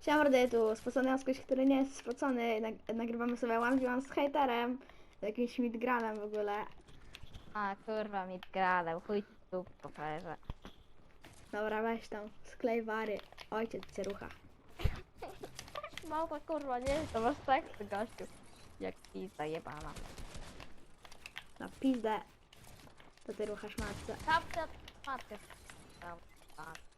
Siema mordy, tu spocony Oskoś, który nie jest spocony. Nag- nagrywamy sobie one z hejterem, z jakimś midgranem w ogóle. A kurwa mi gradał, chuj tu po frajerze. Dobra, weź tam, sklej wary. Ojciec cię rucha. Małpa kurwa, nie to masz teksty gościu. Jak pizza jebana. Na pizdę. To ty ruchasz matce. Tam tę matkę. Tam, tak.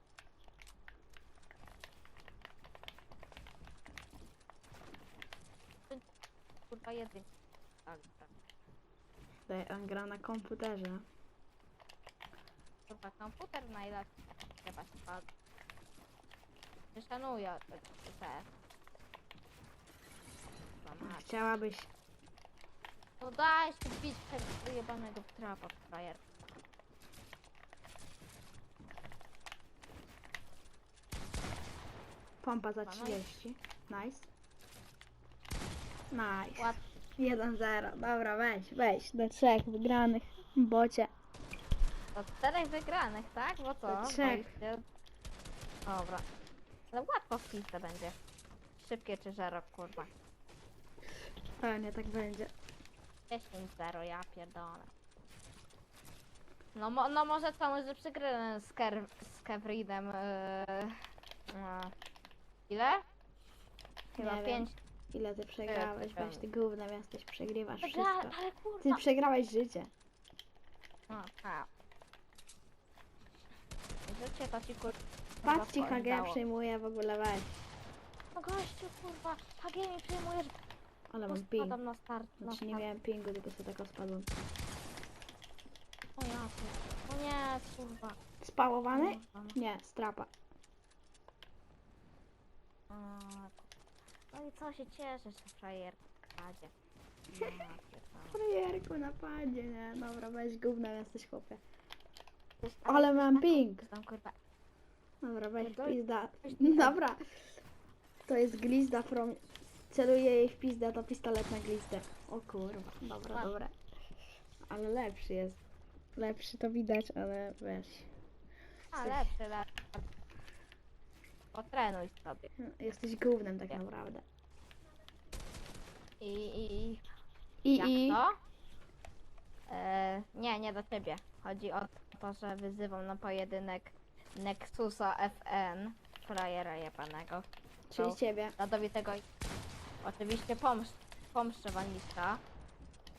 Kurwa jedyn. Tak, tak. Tutaj on gra na komputerze. Kurwa komputer najlepszy. Chyba się padł. Nie szanuję tego mać. Chciałabyś. No daj się bić tego wyjebanego trapa, frajer. Pompa za no 30. Nice. Nice. Ład... 1-0. Dobra, weź, weź. Do trzech wygranych. Bocie. Do czterech wygranych, tak? Bo co? Do trzech. Dobra. Ale łatwo w pizdę będzie. Szybkie czy zero, kurwa. Pewnie tak będzie. 10-0, ja pierdolę. No, mo no może co, może przegrałem z, Ker z Kevridem. Yy... no. Ile? Chyba Nie wiem. 5. Ile ty przegrałeś? Weź ty gównem jesteś, przegrywasz wszystko. ale Ty kurwa. przegrałeś życie. A. Życie to ci kurwa. Patrz ci HG przejmuje w ogóle weź. No gościu, kurwa, HG mi przejmujesz. Ale mam ping. spadam na start, na Znaczy nie start. miałem pingu, tylko sobie tak spadłem. O ja O nie, kurwa. Spałowany? Nie, strapa. A, No i co się cieszysz, frajer kradzie. Ja pierdolę. Frajerku, napadzie, nie? Dobra, weź gównem jesteś chłopie. Coś tam- Ale mam ping. Tam kurwa. Dobra, weź Pierdol- pizda. Dobra. To jest glizda from... Celuję jej w pizdę, to pistolet na glizdę. O kurwa, dobra, dobra. Ale lepszy jest. Lepszy to widać, ale weź. A, lepszy, lepszy. Potrenuj sobie. Jesteś gównem tak naprawdę. I, i, i I, Jak i... to? E, nie, nie do ciebie. Chodzi o to, że wyzywam na pojedynek Nexusa FN, frajera jebanego. Czyli No. ciebie. Jadowitego. Oczywiście pomsz, pomszczę Wanista.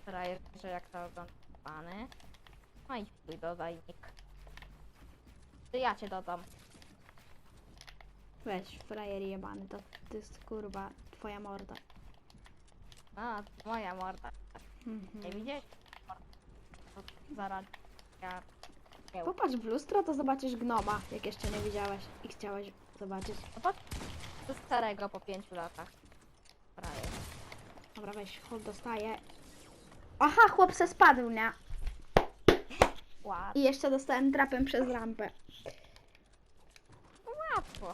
Frajer, że jak to oglądany. No i twój dodajnik. To ja cię dodam. Weź, frajer jebany, to, to jest kurwa twoja morda. A, moja morda. Nie Mhm. widzisz? To Zaraz. Ja. Nie, Popatrz w lustro, to zobaczysz gnoma, jak jeszcze nie widziałeś i chciałeś zobaczyć. No patrz, do starego po pięciu latach. Frajer. Dobra, weź, chłop dostaje. Aha, chłop se spadł, nie? Łatwo. I jeszcze dostałem trapem przez rampę. Łatwo.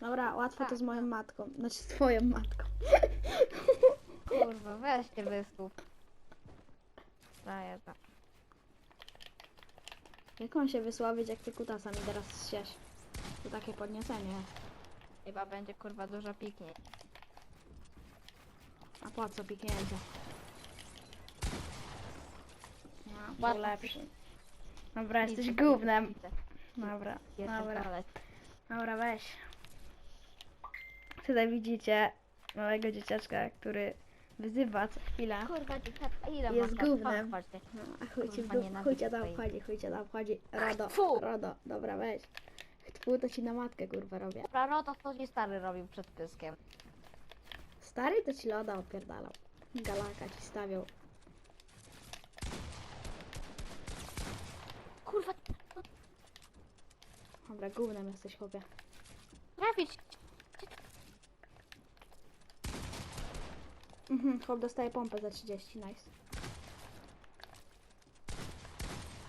Dobra, łatwo to Tak. z moją matką. Znaczy z twoją matką. Kurwa, weźcie wystуp. Daję to. Jak on się wysławić, jak ty kutasa mi teraz sieć? To takie podniecenie. Chyba będzie kurwa dużo piknie. A po co piknięcie? No, Łatwo. lepszy. Dobra, jesteś gównem. Dobra, dobra. Dobra, weź. Tutaj widzicie małego dzieciaczka, który wyzywa co chwilę. Kurwa, dzieciaczka, ile Jest lat? gównem. No, a chuj ci w Kurwa, dół, nienawidzę chuj cię tam twojej- wchodzi, chuj cię tam wchodzi. Rodo! Rodo, dobra, weź. Tfu, to ci na matkę kurwa robię. Dobra, no to co ci stary robił przed pyskiem? Stary to ci loda opierdalał. Galaka ci stawiał. Kurwa, Dobra, gównem jesteś chłopie. trafić. Mhm, chłop dostaje pompę za 30, nice.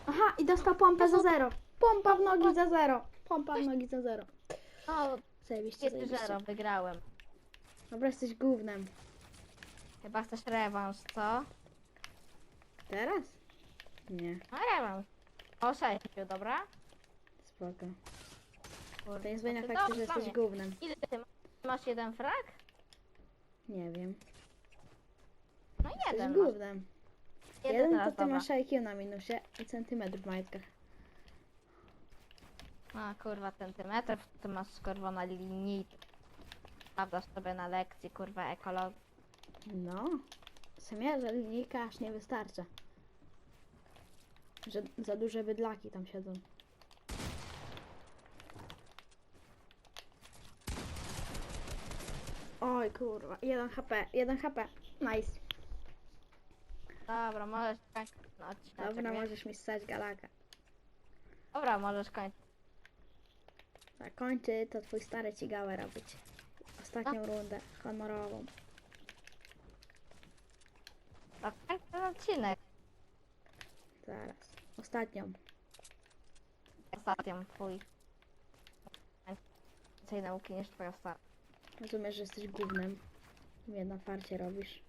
Aha, i dostał pompę za 0. Pompa w nogi za 0. Pompa w nogi za 0. No, Zajebiście, zajebiście. zero, wygrałem. Dobra, jesteś gównem. Chyba chcesz rewanż, co? Teraz? Nie, No rewanż. O sześciu, dobra? spoko. To nie zmienia ty faktu, że jesteś mnie. gównem. Ile ty masz jeden frag? Nie wiem. No jeden masz. gównem. Jeden, Jeden to teraz, ty dobra. masz IQ na minusie i centymetr w majtkach. A kurwa centymetrów, ty masz kurwa na linii. Sprawdzasz sobie na lekcji kurwa ekologii. No. Semierze linijka aż nie wystarcza. Że za duże bydlaki tam siedzą. Oj kurwa, 1 HP, 1 HP. Nice. Dobra, możesz kończyć no, odcinek. Dobra, możesz mi ssać galaka. Dobra, możesz kończyć. Zakończy to twój stary ci gałę robić. Ostatnią rundę honorową. To kończ ten odcinek. Zaraz. Ostatnią. Ostatnią twój. Więcej nauki niż twoja stara. Rozumiesz, że jesteś gównem. I mnie na farcie robisz.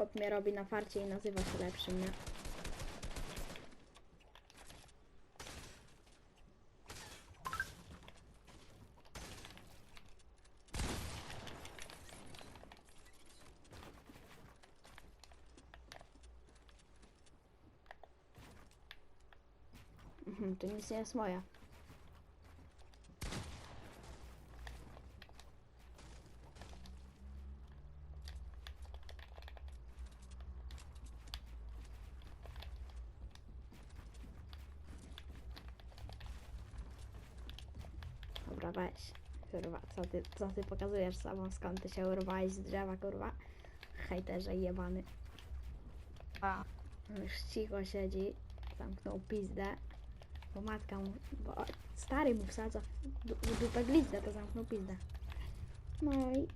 Chłop mnie robi na farcie i nazywa się lepszym, nie? Mhm, to nic nie jest moja. Dobra, weź. Kurwa, co ty, co ty pokazujesz sobą? Skąd ty się urwałeś z drzewa, kurwa? Hejterze jebany. A, Już cicho siedzi, zamknął pizdę, bo matka mu, bo stary mu wsadza w du- w dupę glizdę, to zamknął pizdę. No i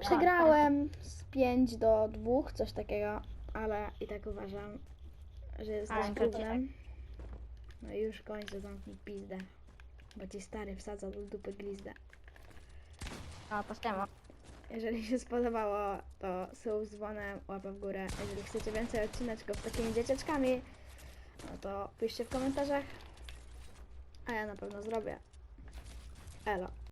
przegrałem z 5 do 2, coś takiego, ale i tak uważam, że jesteś Ale to gównem. No i już kończę zamknij pizdę, bo ci stary wsadza do dupy glizdę. To ściema. Jeżeli się spodobało, to sub z dzwonem, łapa w górę. Jeżeli chcecie więcej odcineczków z takimi dzieciaczkami, no to piszcie w komentarzach. A ja na pewno zrobię. Elo.